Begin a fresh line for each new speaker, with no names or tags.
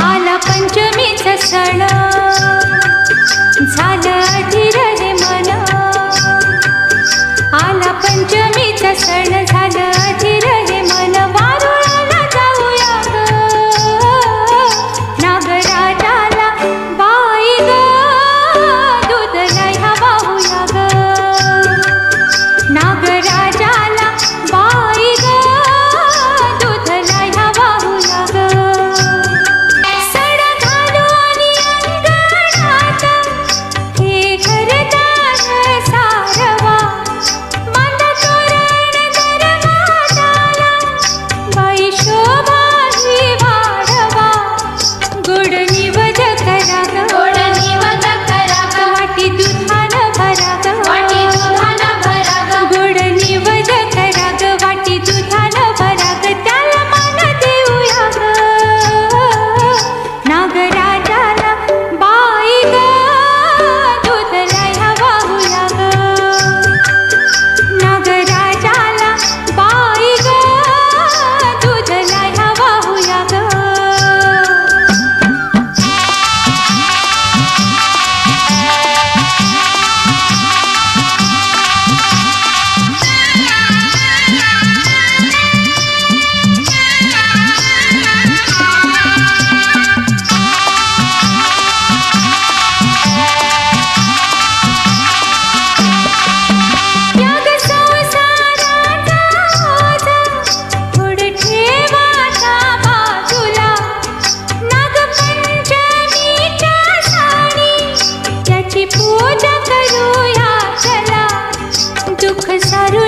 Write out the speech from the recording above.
आला पंचमीचा सण. झालं अधीर हे मन. आला पंचमीचा सण. सुख सरू